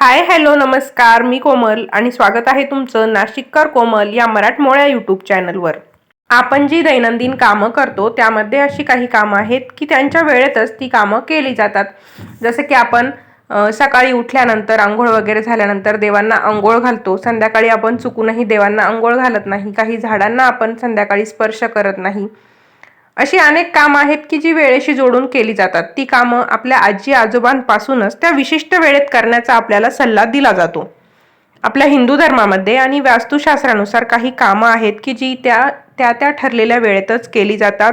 Hi hello नमस्कार मी कोमल आणि स्वागत आहे तुमचं नाशिककर कोमल या मराठमोळ्या यूट्यूब चॅनलवर. आपण जी दैनंदिन कामं करतो त्यामध्ये अशी काही कामं आहेत की त्यांच्या वेळेतच ती कामं केली जातात. जसं की आपण सकाळी उठल्यानंतर आंघोळ वगैरे झाल्यानंतर देवांना आंघोळ घालतो. संध्याकाळी आपण चुकूनही देवांना आंघोळ घालत नाही. काही झाडांना आपण संध्याकाळी स्पर्श करत नाही. अशी अनेक कामं आहेत की जी वेळेशी जोडून केली जातात. ती कामं आपल्या आजी आजोबांपासूनच त्या विशिष्ट वेळेत करण्याचा आपल्याला सल्ला दिला जातो. आपल्या हिंदू धर्मामध्ये आणि वास्तुशास्त्रानुसार काही कामं आहेत की जी त्या त्या त्या ठरलेल्या वेळेतच केली जातात.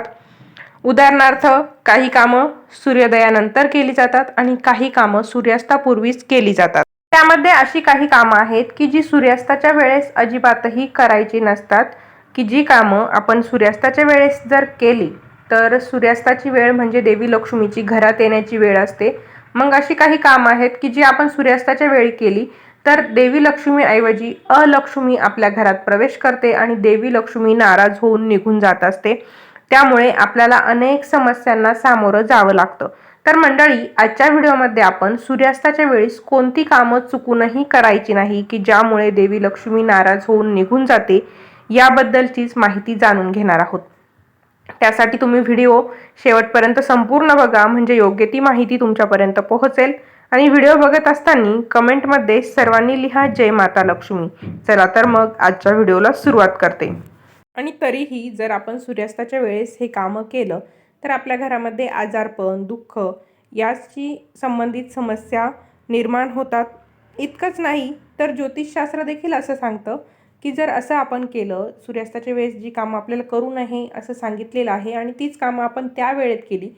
उदाहरणार्थ काही कामं सूर्योदयानंतर केली जातात आणि काही कामं सूर्यास्तापूर्वीच केली जातात. त्यामध्ये अशी काही कामं आहेत की जी सूर्यास्ताच्या वेळेस अजिबातही करायची नसतात. की जी कामं आपण सूर्यास्ताच्या वेळेस जर केली तर सूर्यास्ताची वेळ म्हणजे देवी लक्ष्मीची घरात येण्याची वेळ असते. मग अशी काही कामं आहेत की जी आपण सूर्यास्ताच्या वेळी केली तर देवी लक्ष्मीऐवजी अलक्ष्मी आपल्या घरात प्रवेश करते आणि देवी लक्ष्मी नाराज होऊन निघून जात असते. त्यामुळे आपल्याला अनेक समस्यांना सामोरं जावं लागतं. तर मंडळी आजच्या व्हिडिओमध्ये आपण सूर्यास्ताच्या वेळेस कोणती कामं चुकूनही करायची नाही की ज्यामुळे देवी लक्ष्मी नाराज होऊन निघून जाते याबद्दलचीच माहिती जाणून घेणार आहोत. त्यासाठी तुम्ही व्हिडिओ शेवटपर्यंत संपूर्ण बघा म्हणजे योग्य ती माहिती तुमच्यापर्यंत पोहोचेल. आणि व्हिडिओ बघत असताना कमेंटमध्ये सर्वांनी लिहा जय माता लक्ष्मी. चला तर मग आजच्या व्हिडिओला सुरुवात करते. आणि तरीही जर आपण सूर्यास्ताच्या वेळेस हे कामं केलं तर आपल्या घरामध्ये आजारपण दुःख याची संबंधित समस्या निर्माण होतात. इतकंच नाही तर ज्योतिषशास्त्र देखील असं सांगतं की जर असं आपण केलं सूर्यास्ताच्या वेळेस जी कामं आपल्याला करू नये असं सांगितलेलं आहे आणि तीच कामं आपण त्या वेळेत केली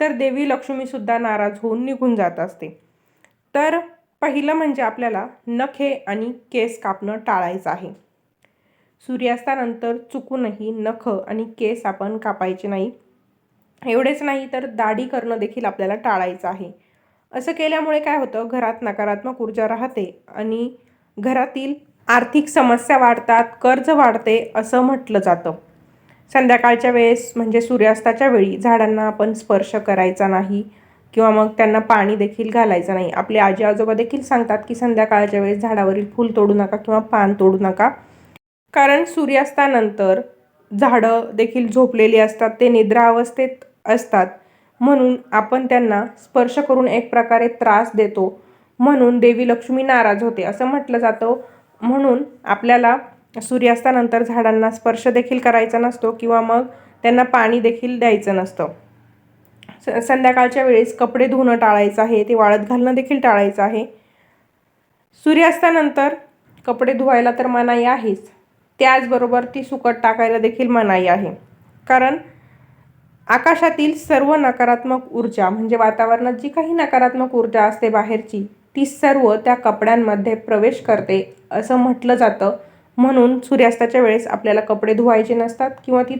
तर देवी लक्ष्मीसुद्धा नाराज होऊन निघून जात असते. तर पहिलं म्हणजे आपल्याला नखे आणि केस कापणं टाळायचं आहे. सूर्यास्तानंतर चुकूनही नख आणि केस आपण कापायचे नाही. एवढेच नाही तर दाढी करणं देखील आपल्याला टाळायचं आहे. असं केल्यामुळे काय होतं घरात नकारात्मक ऊर्जा राहते आणि घरातील आर्थिक समस्या वाढतात कर्ज वाढते असं म्हटलं जातं. संध्याकाळच्या वेळेस म्हणजे सूर्यास्ताच्या वेळी झाडांना आपण स्पर्श करायचा नाही किंवा मग त्यांना पाणी देखील घालायचं नाही. आपले आजी आजोबा देखील सांगतात की संध्याकाळच्या वेळेस झाडावरील फूल तोडू नका किंवा पान तोडू नका. कारण सूर्यास्तानंतर झाडं देखील झोपलेली असतात ते निद्रा अवस्थेत असतात. म्हणून आपण त्यांना स्पर्श करून एक प्रकारे त्रास देतो. म्हणून देवी लक्ष्मी नाराज होते असं म्हटलं जातं. म्हणून आपल्याला सूर्यास्तानंतर झाडांना स्पर्श देखील करायचा नसतो किंवा मग त्यांना पाणी देखील द्यायचं नसतं. स संध्याकाळच्या वेळेस कपडे धुणं टाळायचं आहे ते वाळत घालणं देखील टाळायचं आहे. सूर्यास्तानंतर कपडे धुवायला तर मनाई आहेच. त्याचबरोबर ती सुकट टाकायला देखील मनाई आहे. कारण आकाशातील सर्व नकारात्मक ऊर्जा म्हणजे वातावरणात जी काही नकारात्मक ऊर्जा असते बाहेरची ती सर्व त्या कपड्यांमध्ये प्रवेश करते असं म्हटलं जातं. म्हणून सूर्यास्ताच्या वेळेस आपल्याला कपडे धुवायचे नसतात किंवा ती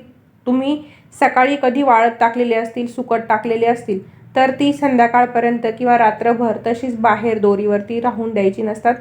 तुम्ही सकाळी कधी वाळत टाकलेली असतील सुकट टाकलेली असतील तर ती संध्याकाळपर्यंत किंवा रात्रभर तशीच बाहेर दोरीवरती राहून द्यायची नसतात.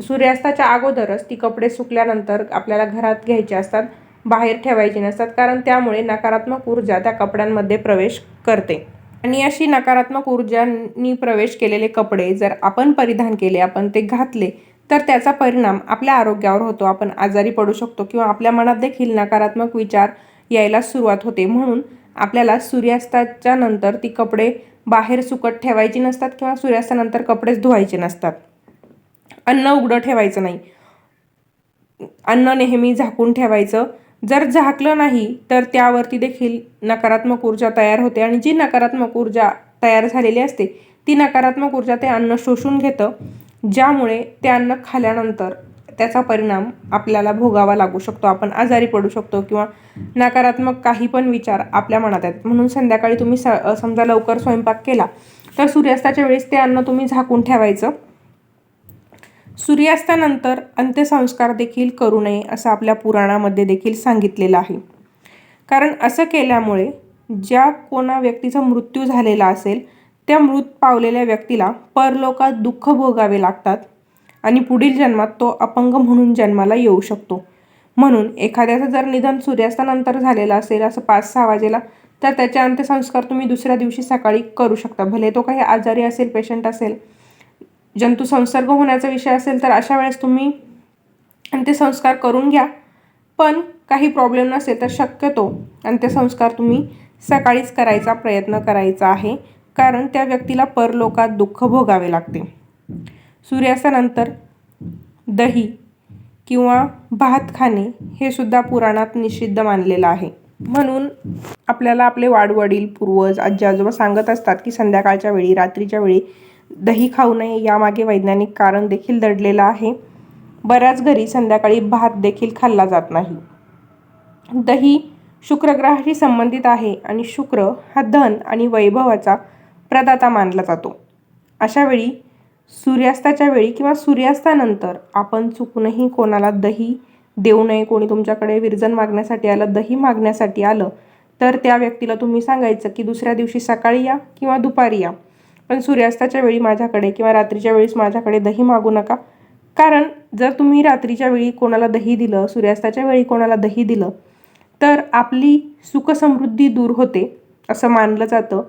सूर्यास्ताच्या अगोदरच ती कपडे सुकल्यानंतर आपल्याला घरात घ्यायचे असतात बाहेर ठेवायची नसतात कारण त्यामुळे नकारात्मक ऊर्जा त्या कपड्यांमध्ये प्रवेश करते. आणि अशी नकारात्मक ऊर्जांनी प्रवेश केलेले कपडे जर आपण परिधान केले आपण ते घातले तर त्याचा परिणाम आपल्या आरोग्यावर होतो. आपण आजारी पडू शकतो किंवा आपल्या मनात देखील नकारात्मक विचार यायला सुरुवात होते. म्हणून आपल्याला सूर्यास्ताच्या नंतर ती कपडे बाहेर सुकट ठेवायची नसतात किंवा सूर्यास्तानंतर कपडेच धुवायचे नसतात. अन्न उघडं ठेवायचं नाही. अन्न नेहमी झाकून ठेवायचं. जर झाकलं नाही तर त्यावरती देखील नकारात्मक ऊर्जा तयार होते आणि जी नकारात्मक ऊर्जा तयार झालेली असते ती नकारात्मक ऊर्जा ते अन्न शोषून घेतं ज्यामुळे ते अन्न खाल्यानंतर त्याचा परिणाम आपल्याला भोगावा लागू शकतो. आपण आजारी पडू शकतो किंवा नकारात्मक काही पण विचार आपल्या मनात आहेत. म्हणून संध्याकाळी तुम्ही स समजा लवकर स्वयंपाक केला तर सूर्यास्ताच्या वेळेस ते अन्न तुम्ही झाकून ठेवायचं. सूर्यास्तानंतर अंत्यसंस्कार देखील करू नये असं आपल्या पुराणामध्ये देखील सांगितलेलं आहे. कारण असं केल्यामुळे ज्या कोणा व्यक्तीचा मृत्यू झालेला असेल त्या मृत पावलेल्या व्यक्तीला परलोकात दुःख भोगावे लागतात आणि पुढील जन्मात तो अपंग म्हणून जन्माला येऊ शकतो. म्हणून एखाद्याचं जर निधन सूर्यास्तानंतर झालेलं असेल असं पाच सहा वाजेला तर त्याचे अंत्यसंस्कार तुम्ही दुसऱ्या दिवशी सकाळी करू शकता. भले तो काही आजारी असेल पेशंट असेल जंतू संसर्ग होण्याचा विषय असेल तर अशा वेळेस तुम्ही अंत्यसंस्कार करून घ्या. पण काही प्रॉब्लेम नसेल तर शक्यतो अंत्यसंस्कार तुम्ही सकाळीच करायचा प्रयत्न करायचा आहे. कारण त्या व्यक्तीला परलोकात दुःख भोगावे लागते. सूर्यास्तानंतर दही किंवा भात खाणे हे सुद्धा पुराणात निषिद्ध मानलेलं आहे. म्हणून आपल्याला आपले वाडवडील पूर्वज आजी आजोबा सांगत असतात की संध्याकाळच्या वेळी रात्रीच्या वेळी दही खाऊ नये यामागे वैज्ञानिक कारण देखील दडलेलं आहे. बऱ्याच घरी संध्याकाळी भात देखील खाल्ला जात नाही. दही शुक्रग्रहाशी संबंधित आहे आणि शुक्र हा धन आणि वैभवाचा प्रदाता मानला जातो. अशा वेळी सूर्यास्ताच्या वेळी किंवा सूर्यास्तानंतर आपण चुकूनही कोणाला दही देऊ नये कोणी तुमच्याकडे विरजन मागण्यासाठी आलं दही मागण्यासाठी आलं तर त्या व्यक्तीला तुम्ही सांगायचं की दुसऱ्या दिवशी सकाळी या किंवा दुपारी या. पण सूर्यास्ताच्या वेळी माझ्याकडे किंवा रात्रीच्या वेळीस माझ्याकडे दही मागू नका. कारण जर तुम्ही रात्रीच्या वेळी कोणाला दही दिलं सूर्यास्ताच्या वेळी कोणाला दही दिलं तर आपली सुखसमृद्धी दूर होते असं मानलं जातं.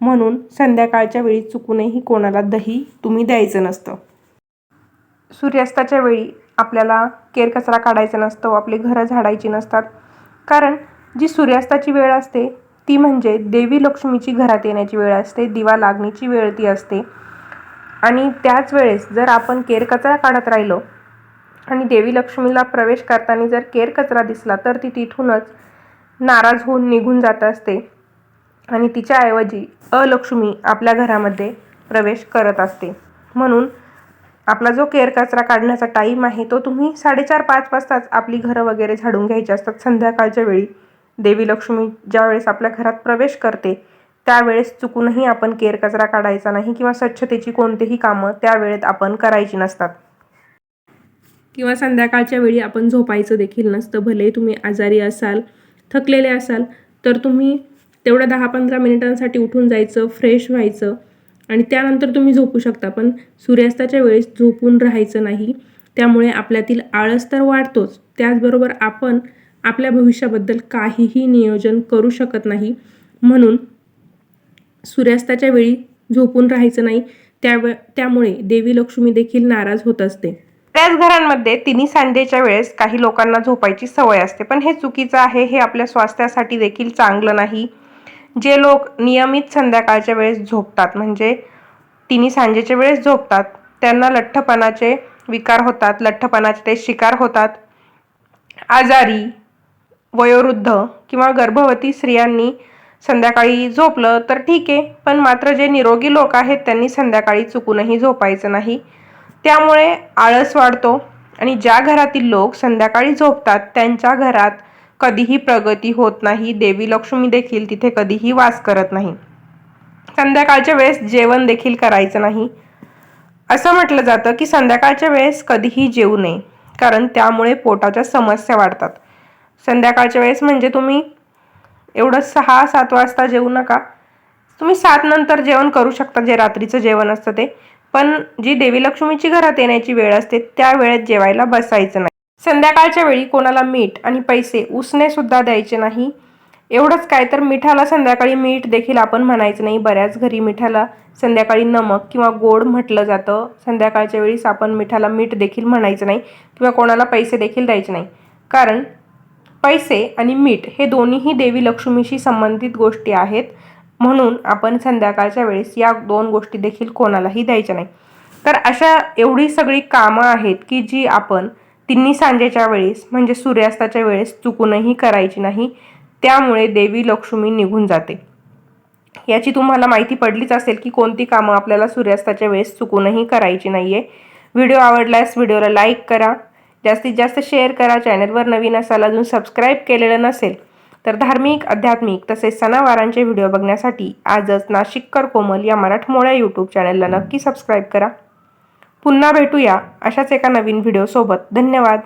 म्हणून संध्याकाळच्या वेळी चुकूनही कोणाला दही तुम्ही द्यायचं नसतं. सूर्यास्ताच्या वेळी आपल्याला केरकचरा काढायचा नसतो आपली घरं झाडायची नसतात. कारण जी सूर्यास्ताची वेळ असते ती म्हणजे देवी लक्ष्मीची घरात येण्याची वेळ असते दिवा लागणीची वेळ ती असते. आणि त्याच वेळेस जर आपण केरकचरा काढत राहिलो आणि देवी लक्ष्मीला प्रवेश करताना जर केरकचरा दिसला तर ती तिथूनच नाराज होऊन निघून जात असते. आणि तिच्याऐवजी अलक्ष्मी आपल्या घरामध्ये प्रवेश करत असते. म्हणून आपला जो केर कचरा काढण्याचा टाईम आहे तो तुम्ही साडेचार पाच वाजताच आपली घरं वगैरे झाडून घ्यायची असतात संध्याकाळच्या वेळी. देवी लक्ष्मी ज्यावेळेस आपल्या घरात प्रवेश करते त्यावेळेस चुकूनही आपण केरकचरा काढायचा नाही किंवा स्वच्छतेची कोणतेही कामं त्यावेळेत आपण करायची नसतात. किंवा संध्याकाळच्या वेळी आपण झोपायचं देखील नसतं भले तुम्ही आजारी असाल थकलेले असाल तर तुम्ही तेवढ्या दहा पंधरा मिनिटांसाठी उठून जायचं फ्रेश व्हायचं आणि त्यानंतर तुम्ही झोपू शकता. पण सूर्यास्ताच्या वेळेस झोपून राहायचं नाही त्यामुळे आपल्यातील आळस तर वाढतोच. त्याचबरोबर आपण आपल्या भविष्याबद्दल काहीही नियोजन करू शकत नाही. म्हणून सूर्यास्ताच्या वेळी झोपून राहायचं नाही त्यावे त्यामुळे देवी लक्ष्मी देखील नाराज होत असते. त्याच घरांमध्ये तिन्ही सांजेच्या वेळेस काही लोकांना झोपायची सवय असते. पण हे चुकीचं आहे हे आपल्या स्वास्थ्यासाठी देखील चांगलं नाही. जे लोक नियमित संध्याकाळच्या वेळेस झोपतात म्हणजे तिन्ही सांजेच्या वेळेस झोपतात त्यांना लठ्ठपणाचे विकार होतात लठ्ठपणाचे ते शिकार होतात. आजारी वयोवृद्ध किंवा गर्भवती स्त्रियांनी संध्याकाळी झोपलं तर ठीक आहे पण मात्र जे निरोगी लोक आहेत त्यांनी संध्याकाळी चुकूनही झोपायचं नाही. त्यामुळे आळस वाढतो आणि ज्या घरातील लोक संध्याकाळी झोपतात त्यांच्या घरात कधीही प्रगती होत नाही. देवी लक्ष्मी देखील तिथे कधीही वास करत नाही. संध्याकाळच्या वेळेस जेवण देखील करायचं नाही. असं म्हटलं जातं की संध्याकाळच्या वेळेस कधीही जेवू नये कारण त्यामुळे पोटाच्या समस्या वाढतात. संध्याकाळच्या वेळेस म्हणजे तुम्ही एवढं सहा सात वाजता जेवू नका. तुम्ही सात नंतर जेवण करू शकता जे रात्रीचं जेवण असतं ते. पण जी देवी लक्ष्मीची घरात येण्याची वेळ असते त्या वेळेत जेवायला बसायचं नाही. संध्याकाळच्या वेळी कोणाला मीठ आणि पैसे उसने सुद्धा द्यायचे नाही. एवढंच काय तर मिठाला संध्याकाळी मीठ देखील आपण म्हणायचं नाही. बऱ्याच घरी मिठाला संध्याकाळी नमक किंवा गोड म्हटलं जातं. संध्याकाळच्या वेळीस आपण मिठाला मीठ देखील म्हणायचं नाही किंवा कोणाला पैसे देखील द्यायचे नाही. कारण पैसे आणि मीठ हे दोन्हीही देवी लक्ष्मीशी संबंधित गोष्टी आहेत. म्हणून आपण संध्याकाळच्या वेळेस या दोन गोष्टी देखील कोणालाही द्यायच्या नाही. तर अशा एवढी सगळी कामं आहेत की जी आपण तिन्ही सांजेच्या वेळेस म्हणजे सूर्यास्ताच्या वेळेस चुकूनही करायची नाही. त्यामुळे देवी लक्ष्मी निघून जाते. याची तुम्हाला माहिती पडलीच असेल की कोणती कामं आपल्याला सूर्यास्ताच्या वेळेस चुकूनही करायची नाही आहे व्हिडिओ आवडल्यास व्हिडिओला लाईक करा. जास्तीत जास्त शेअर करा. चॅनलवर नवीन असाल अजून सबस्क्राईब केलेलं नसेल तर धार्मिक आध्यात्मिक तसेच सणावारांचे व्हिडिओ बघण्यासाठी आजच नाशिककर कोमल या मराठमोळ्या यूट्यूब चॅनलला नक्की सबस्क्राईब करा. पुन्हा भेटूया अशाच एका नवीन व्हिडिओसोबत धन्यवाद.